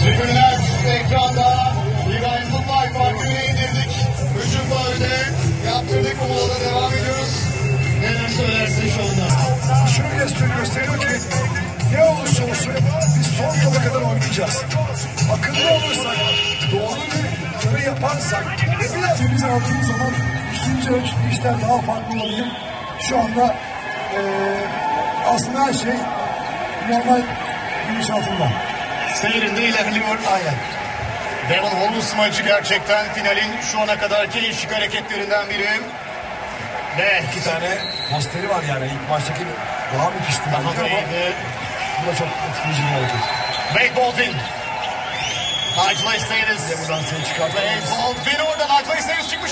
Süpürler ekranda. İbrahim Kutlay farkını indirdik. Hücum faulde yaptırdık. Molada devam ediyoruz. Neler söylersin şu anda? şunu gösteriyor, gösteriyor ki ne olursa olsun biz son topa kadar oynayacağız. Akıllı olursak, doğru yaparsak biraz elimize aldığımız zaman ikinci ölç işler daha farklı olabilir. Şu anda eee aslında her şey normal bilinç altında. Seyrinde ilerliyor. Aynen. Devon Holmes maçı gerçekten finalin şu ana kadarki en şık hareketlerinden biri. Ve İki tane posteri var yani ilk maçtaki daha müthişti daha da iyiydi. bu da çok etkileyici bir hareket. Wade Baldwin. Nigel Sayers. Buradan seni Wade çıkartamayız. Baldwin orada Nigel Sayers çıkmıştı.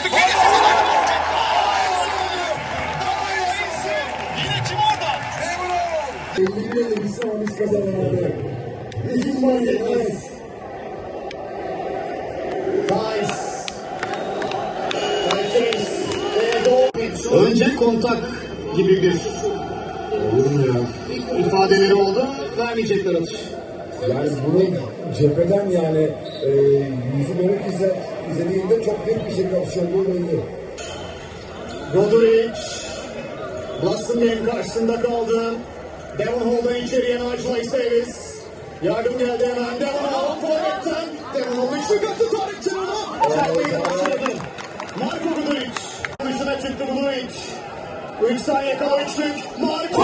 De kazanamadı. Yetmez. Önce kontak gibi bir ifadeleri oldu. Vermeyecekler atış. Yani bunu cepheden yani e, yüzü dönük izle, izlediğinde çok net bir şekilde atış olduğu belli. Roderick. Boston Game karşısında kaldı. Devon Holden, Kyrian Archlex Davis. Yardım geldi hemen. Devon Holden forvetten. Devon Holden şık attı Tarık Çınar'a. Çarpıyı başladı. Marko Budulic. Dışına çıktı Budulic. 3 saniye kala üçlük. Marko.